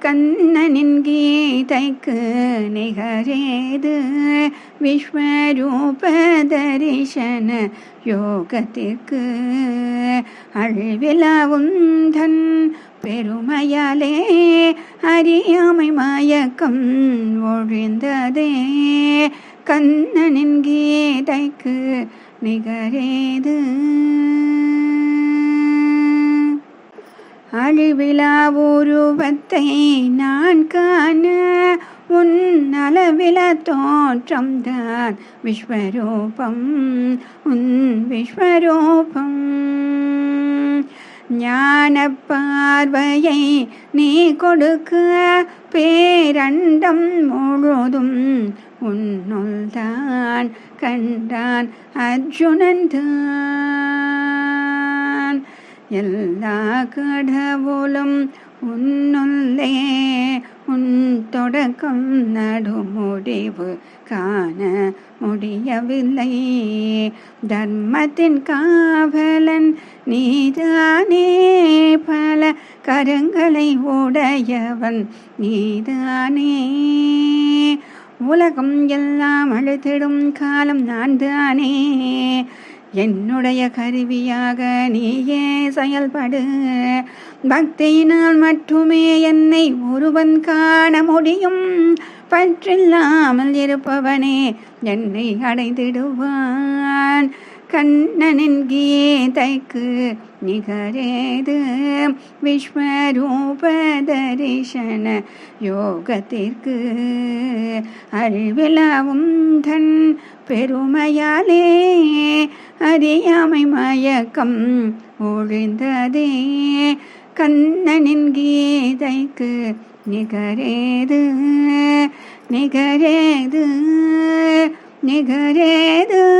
கண்ணனின் கீதைக்கு நிகரேது. விஸ்வரூப தரிசன யோகத்திற்கு அழிவிலாவுந்தன் பெருமையாலே அறியாமை மயக்கம் ஒழிந்ததே. கண்ணனின் கீதைக்கு நிகரேது. அழிவிலா உருவத்தை நான் காண உன் அளவில தோற்றம்தான் விஸ்வரூபம். உன் விஸ்வரூபம். ஞான பார்வையை நீ கொடுக்க பேரண்டம் முழுதும் உன்னுள்தான் கண்டான் அர்ஜுனன் தான். எல்லா கடவுளும் உன்னுள்ளே உன் தொடக்கம் நடுமுடிவு காண முடியவில்லை. தர்மத்தின் காவலன் நீதானே பல கரங்களை உடையவன் நீதானே. உலகம் எல்லாம் அழுத்திடும் காலம் நான் தானே என்னுடைய கருவியாக நீயே செயல்படு. பக்தியினால் மட்டுமே என்னை ஒருவன் காண முடியும். பற்றில்லாமல் இருப்பவனே என்னை அடைந்திடுவான். கண்ணனின் கீதைக்கு நிகரேது. விஸ்வரூப தரிசன யோகத்திற்கு அழிவிலாவும் தன் பெருமையாலே அறியாமை மயக்கம் ஒழிந்ததே. கண்ணனின் கீதைக்கு நிகரேது நிகரேது நிகரேது.